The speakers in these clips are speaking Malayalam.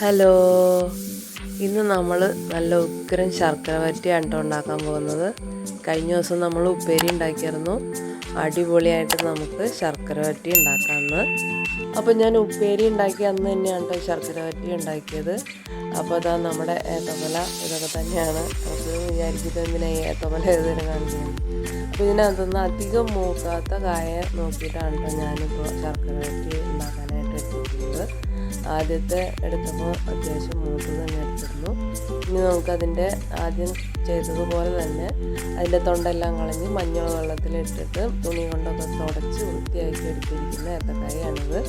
ഹലോ. ഇന്ന് നമ്മൾ നല്ല ഉഗ്രൻ ശർക്കര വരട്ടിയാണ് ഉണ്ടാക്കാൻ പോകുന്നത്. കഴിഞ്ഞ ദിവസം നമ്മൾ ഉപ്പേരി ഉണ്ടാക്കിയിരുന്നു അടിപൊളിയായിട്ട് നമുക്ക് ശർക്കര വരട്ടി ഉണ്ടാക്കാമെന്ന് അപ്പോൾ ഞാൻ ഉപ്പേരി ഉണ്ടാക്കി അന്ന് തന്നെയാണ് കേട്ടോ ശർക്കര വരട്ടി ഉണ്ടാക്കിയത്. അപ്പോൾ അതാ നമ്മുടെ ഏത്തപ്പല ഇതൊക്കെ തന്നെയാണ്. അത് വിചാരിക്കുന്നത് എന്തിനാ ഏത്തമല ഏതിനെ കാണിക്കുന്നത് അപ്പോൾ ഇതിനകത്തുനിന്ന് അധികം മൂക്കാത്ത കായ നോക്കിയിട്ടാണ് കേട്ടോ ഞാനിപ്പോൾ ശർക്കര വരട്ടി ഉണ്ടാക്കാനായിട്ട് എടുത്തിരിക്കുന്നത്. ആദ്യത്തെ എടുത്തപ്പോൾ അത്യാവശ്യം മൂത്ത് തന്നെ എടുത്തിരുന്നു. ഇനി നമുക്കതിന്റെ ആദ്യം ചെയ്തതുപോലെ തന്നെ അതിന്റെ തൊണ്ടെല്ലാം കളഞ്ഞ് മഞ്ഞൾ വെള്ളത്തിലിട്ടിട്ട് തുണി കൊണ്ടൊക്കെ തുടച്ച് വൃത്തിയാക്കി എടുത്തിരിക്കുന്ന ഏത്തക്കായാണിത്.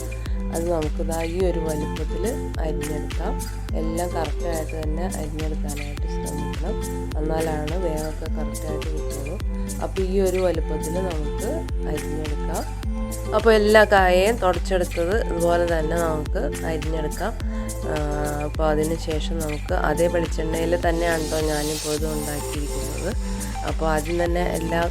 അത് നമുക്കിതാ ഈ ഒരു വലിപ്പത്തിൽ അരിഞ്ഞെടുക്കാം. എല്ലാം കറക്റ്റായിട്ട് തന്നെ അരിഞ്ഞെടുക്കാനായിട്ട് ശ്രമിക്കണം. എന്നാലാണ് വേഗമൊക്കെ കറക്റ്റായിട്ട് കിട്ടുള്ളൂ. അപ്പോൾ ഈ ഒരു വലുപ്പത്തിൽ നമുക്ക് അരിഞ്ഞെടുക്കാം. അപ്പോൾ എല്ലാ കായയും തുടച്ചെടുത്തത് ഇതുപോലെ തന്നെ നമുക്ക് അരിഞ്ഞെടുക്കാം. അപ്പോൾ അതിന് ശേഷം നമുക്ക് അതേ വെളിച്ചെണ്ണയിൽ തന്നെയാണ് കേട്ടോ ഞാനിപ്പോൾ ഇത് ഉണ്ടാക്കിയിരിക്കുന്നത്. അപ്പോൾ ആദ്യം തന്നെ എല്ലാം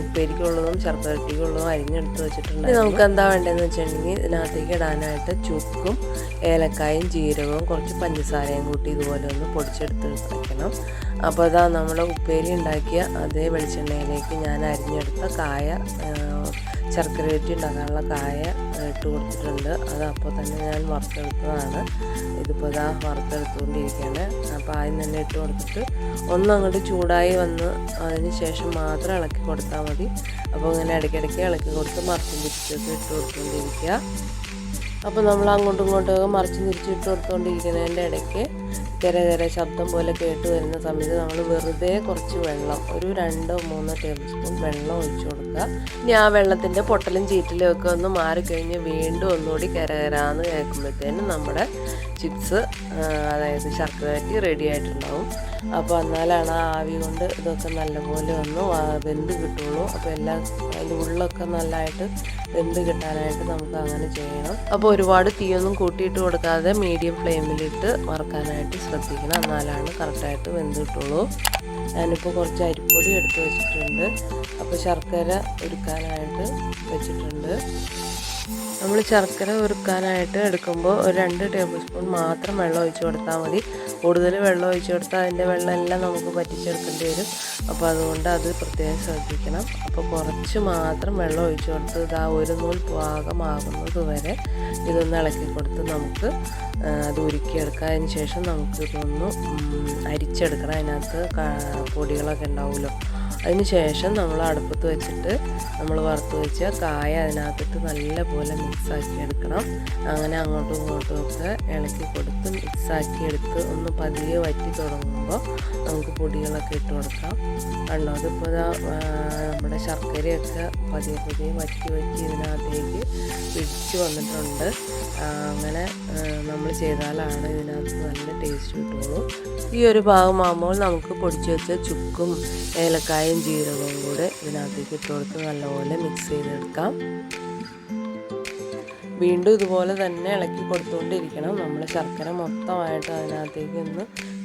ഉപ്പേരിക്കുള്ളതും ശർക്കരട്ടിക്കുള്ളതും അരിഞ്ഞെടുത്ത് വെച്ചിട്ടുണ്ട് നമുക്ക് എന്താ വേണ്ടതെന്ന് വെച്ചിട്ടുണ്ടെങ്കിൽ ഇതിനകത്തേക്ക് ഇടാനായിട്ട് ചുക്കും ഏലക്കായും ജീരകവും കുറച്ച് പഞ്ചസാരയും കൂട്ടി ഇതുപോലെ ഒന്ന് പൊടിച്ചെടുത്ത് വെക്കണം. അപ്പോൾ അതാ നമ്മൾ ഉപ്പേരി ഉണ്ടാക്കിയ അതേ വെളിച്ചെണ്ണയിലേക്ക് ഞാൻ അരിഞ്ഞെടുത്ത കായ ശർക്കര വെറ്റി ഉണ്ടാക്കാനുള്ള കായ ഇട്ട് കൊടുത്തിട്ടുണ്ട്. അത് അപ്പോൾ തന്നെ ഞാൻ വറുത്തെടുത്തതാണ്. ഇതിപ്പോൾ ഇതാ വറുത്തെടുത്തുകൊണ്ടിരിക്കുകയാണ്. അപ്പോൾ ആദ്യം തന്നെ ഇട്ട് കൊടുത്തിട്ട് ഒന്ന് അങ്ങോട്ട് ചൂടായി വന്ന് അതിന് ശേഷം മാത്രം ഇളക്കി കൊടുത്താൽ മതി. അപ്പോൾ ഇങ്ങനെ ഇടയ്ക്കിടയ്ക്ക് ഇളക്കി കൊടുത്ത് മറിച്ചും തിരിച്ചൊക്കെ ഇട്ട് കൊടുത്തുകൊണ്ടിരിക്കുക. അപ്പോൾ നമ്മൾ അങ്ങോട്ടും ഇങ്ങോട്ടും മറിച്ചും തിരിച്ചിട്ട് കൊടുത്തുകൊണ്ടിരിക്കുന്നതിന്റെ ഇടയ്ക്ക് കര കര ശബ്ദം പോലെ കേട്ട് വരുന്ന സമയത്ത് നമ്മൾ വെറുതെ കുറച്ച് വെള്ളം ഒരു രണ്ടോ മൂന്നോ ടേബിൾ സ്പൂൺ വെള്ളം ഒഴിച്ചു കൊടുക്കുക. ഇനി ആ വെള്ളത്തിന്റെ പൊട്ടലും ചീറ്റലും ഒക്കെ ഒന്ന് മാറിക്കഴിഞ്ഞ് വീണ്ടും ഒന്നുകൂടി കരകരാന്ന് കേൾക്കുമ്പോഴത്തേനും നമ്മുടെ ചിപ്സ് അതായത് ശർക്കര വരട്ടി റെഡി ആയിട്ടുണ്ടാവും. അപ്പോൾ എന്നാലാണ് ആ ആവി കൊണ്ട് ഇതൊക്കെ നല്ലപോലെ ഒന്ന് വെന്ത് കിട്ടുള്ളൂ. അപ്പോൾ എല്ലാം അതിന്റെ ഉള്ളൊക്കെ നല്ലതായിട്ട് വെന്ത് കിട്ടാനായിട്ട് നമുക്ക് അങ്ങനെ ചെയ്യണം. അപ്പോൾ ഒരുപാട് തീയൊന്നും കൂട്ടിയിട്ട് കൊടുക്കാതെ മീഡിയം ഫ്ലെയിമിലിട്ട് വറക്കാനായിട്ട് ശ്രദ്ധിക്കണം. എന്നാലാണ് കറക്റ്റായിട്ട് വെന്ത് കിട്ടുള്ളൂ ഞാനിപ്പോൾ കുറച്ച് അരിപ്പൊടി എടുത്ത് വെച്ചിട്ടുണ്ട്. അപ്പോൾ ശർക്കര ഒരുക്കാനായിട്ട് വെച്ചിട്ടുണ്ട്. നമ്മൾ ശർക്കര ഉരുക്കാനായിട്ട് എടുക്കുമ്പോൾ ഒരു രണ്ട് ടേബിൾ സ്പൂൺ മാത്രം വെള്ളം ഒഴിച്ചു കൊടുത്താൽ മതി. കൂടുതൽ വെള്ളം ഒഴിച്ചു കൊടുത്താൽ അതിന്റെ വെള്ളം എല്ലാം നമുക്ക് പറ്റിച്ചെടുക്കേണ്ടി വരും. അപ്പോൾ അതുകൊണ്ട് അത് പ്രത്യേകം ശ്രദ്ധിക്കണം. അപ്പോൾ കുറച്ച് മാത്രം വെള്ളം ഒഴിച്ചു കൊടുത്ത് ഇത് ആ ഒരു നൂൽ പാകമാകുന്നത് വരെ ഇതൊന്ന് ഇളക്കി കൊടുത്ത് നമുക്ക് അത് ഉരുക്കിയെടുക്കാം. അതിന് ശേഷം നമുക്കിതൊന്ന് അരിച്ചെടുക്കണം. അതിനകത്ത് പൊടികളൊക്കെ ഉണ്ടാവുമല്ലോ. അതിന് ശേഷം നമ്മൾ അടുപ്പത്ത് വെച്ചിട്ട് നമ്മൾ വറുത്ത് വെച്ച കായ അതിനകത്തിട്ട് നല്ലപോലെ മിക്സാക്കി എടുക്കണം. അങ്ങനെ അങ്ങോട്ടും ഇങ്ങോട്ടും ഒക്കെ ഇളക്കി കൊടുത്ത് മിക്സാക്കി എടുത്ത് ഒന്ന് പതിയെ വറ്റി തുടങ്ങുമ്പോൾ പൊടികളൊക്കെ ഇട്ട് കൊടുക്കാം. കണ്ടോ? അതിപ്പോൾ നമ്മുടെ ശർക്കരയൊക്കെ പതിയെ പതിയെ വറ്റി വറ്റി ഇതിനകത്തേക്ക് പിടിച്ച് വന്നിട്ടുണ്ട്. അങ്ങനെ നമ്മൾ ചെയ്താലാണ് ഇതിനകത്ത് നല്ല ടേസ്റ്റ് കിട്ടുള്ളൂ. ഈ ഒരു ഭാഗമാകുമ്പോൾ നമുക്ക് പൊടിച്ച് വെച്ച ചുക്കും ഏലക്കായും ജീരകവും കൂടെ ഇതിനകത്തേക്ക് ഇട്ട് കൊടുത്ത് നല്ലപോലെ മിക്സ് ചെയ്തെടുക്കാം. വീണ്ടും ഇതുപോലെ തന്നെ ഇളക്കി കൊടുത്തുകൊണ്ടിരിക്കണം. നമ്മൾ ശർക്കര മൊത്തമായിട്ട് അതിനകത്തേക്ക് ഒന്ന്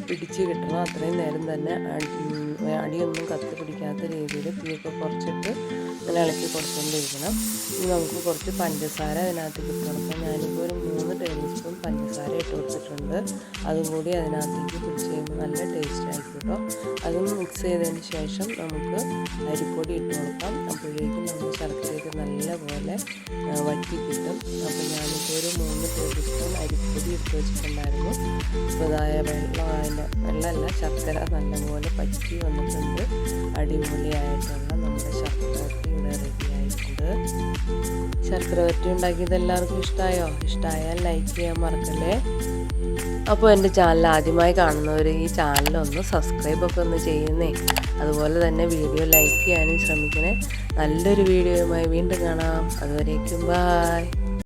പിടിച്ച് കിട്ടണം. അത്രയും നേരം തന്നെ അടിയൊന്നും കത്തി പിടിക്കാത്ത രീതിയിൽ തീയൊക്കെ കുറച്ചിട്ട് ഇങ്ങനെ ഇളക്കി കൊടുത്തുകൊണ്ടിരിക്കണം ഇനി നമുക്ക് കുറച്ച് പഞ്ചസാര അതിനകത്തേക്ക് ഇട്ട് കൊടുക്കാം. ഞാനിപ്പോൾ ഒരു മൂന്ന് ടേബിൾ സ്പൂൺ പഞ്ചസാര ഇട്ട് കൊടുത്തിട്ടുണ്ട്. അതും കൂടി അതിനകത്തേക്ക് പിടിച്ച് കഴിയുമ്പോൾ നല്ല ടേസ്റ്റ് ആയിരിക്കും കേട്ടോ അതും മിക്സ് ചെയ്തതിന് ശേഷം നമുക്ക് അരിപ്പൊടി ഇട്ട് കൊടുക്കാം. അപ്പോഴേക്കും നമ്മൾ ശർക്കരയ്ക്ക് നല്ലപോലെ വറ്റി കിട്ടും. അപ്പോൾ ഞാനിപ്പോൾ ഒരു മൂന്ന് ടേബിൾ സ്പൂൺ അരിപ്പൊടി ഇട്ട് വെച്ചിട്ടുണ്ടായിരുന്നു. അപ്പോൾ അതായ വെള്ളം ശർക്കര നല്ലപോലെ പറ്റി വന്നിട്ടുണ്ട്. അടിപൊളിയായിട്ടുള്ള നമ്മുടെ ശർക്കര വരട്ടി ഇവിടെ റെഡി ആയിട്ടുണ്ട്. ശർക്കര വരട്ടി ഉണ്ടാക്കിയത് എല്ലാവർക്കും ഇഷ്ടമായോ ഇഷ്ടമായാൽ ലൈക്ക് ചെയ്യാൻ മറക്കല്ലേ? അപ്പോൾ എന്റെ ചാനൽ ആദ്യമായി കാണുന്നവർ ഈ ചാനലൊന്ന് സബ്സ്ക്രൈബൊക്കെ ഒന്ന് ചെയ്യുന്നേ. അതുപോലെ തന്നെ വീഡിയോ ലൈക്ക് ചെയ്യാനും ശ്രമിക്കണേ. നല്ലൊരു വീഡിയോയുമായി വീണ്ടും കാണാം. അതുവരേക്കും ബായ്